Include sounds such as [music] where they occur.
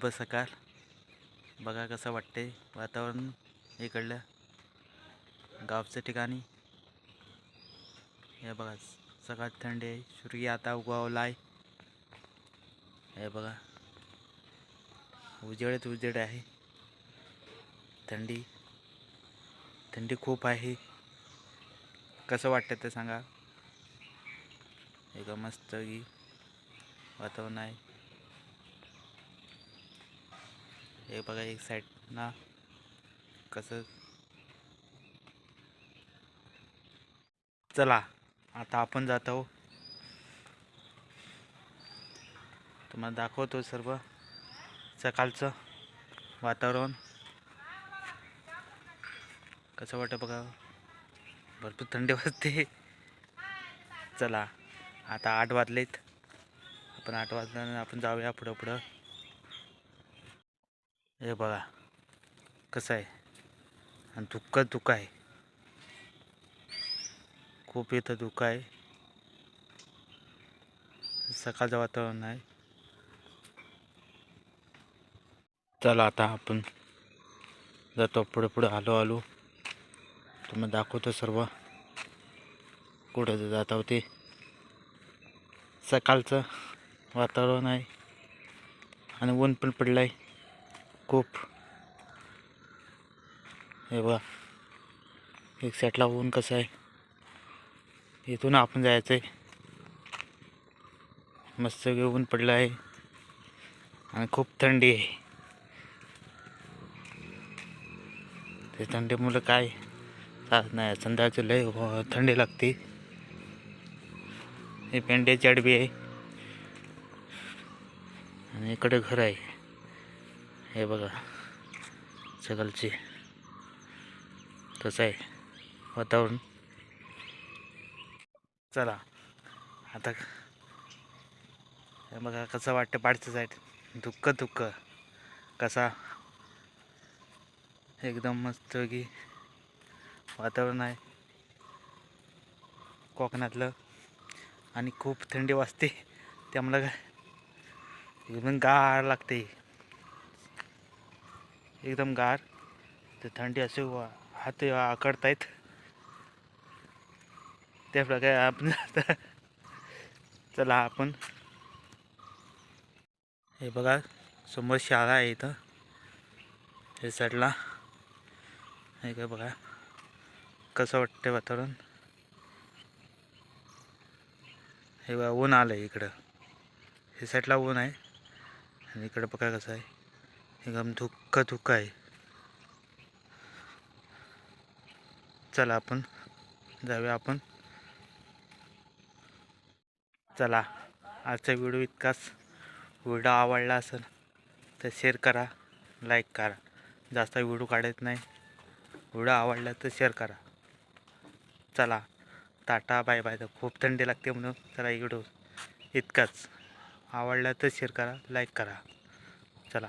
शुभ सकाळ. बघा कसं वाटते वातावरण इकडलं. गावच्या ठिकाणी. हे बघा सकाळ थंडी आहे. सूर्य आता उगवला आहे हे बघा. उजेडच उजेड आहे. थंडी. थंडी खूप आहे. कसं वाटतं ते सांगा. एक मस्त की वातावरण आहे. हे बघा एक साईड ना कसं. चला आता आपण जात आहो तुम्हाला दाखवतो सर्व सकाळचं वातावरण. कसं वाटतं बघा. भरपूर थंडी वाजते. चला आता आठ वाजलेत. आपण आठ वाजल्यानं आपण जाऊया पुढं पुढं. हे बघा कसं आहे? आणि धुक्क दुःख आहे. खूप इथं दुःख आहे. सकाळचं वातावरण आहे. चला आता आपण जातो पुढे पुढे आलो आलो. तुम्हाला दाखवतो सर्व. कुठं जात आहोत ते सकाळचं वातावरण आहे. आणि ऊन पण पडलं आहे खूप. हे बघा. एक साईडला ऊन कसं आहे? इथून आपण जायचं आहे मस्त ऊन पडलं आहे. आणि खूप थंडी आहे. ते थंडीमुळं काय? चालत नाही. संध्याकाळची लय हो, थंडी लागते. हे पेंड्याची अडबी आहे. आणि इकडे घर आहे. हे बघा सकाळचे तसं आहे वातावरण. चला आता हे बघा कसं वाटतं पाडचं साईड दुःख दुःख कसा? एकदम मस्त की वातावरण आहे. कोकणातलं. आणि खूप थंडी वाजते. त्यामुळं काय? एकदम गार लागते. एकदम गार. ते थंडी असे वा हात आकडतायत. त्या प्रकारे आपण [laughs] आता चला आपण. हे बघा समोर शाळा आहे इथं. हे साईडला. हे काय बघा. कसं वाटतं वातावरण? हे बघा ऊन आलं आहे इकडं. हे साईडला ऊन आहे. आणि इकडं बघा कसं आहे. एकदम धूप. धुक्क धुक्क आहे. चला आपण जाऊया आपण. चला आजचा व्हिडिओ इतकाच. व्हिडिओ आवडला असेल तर शेअर करा लाईक करा. जास्त व्हिडिओ काढत नाही. व्हिडिओ आवडला तर शेअर करा. चला टाटा बाय बाय तर खूप थंडी लागते म्हणून चला व्हिडिओ इतकाच. आवडला तर शेअर करा लाईक करा. चला.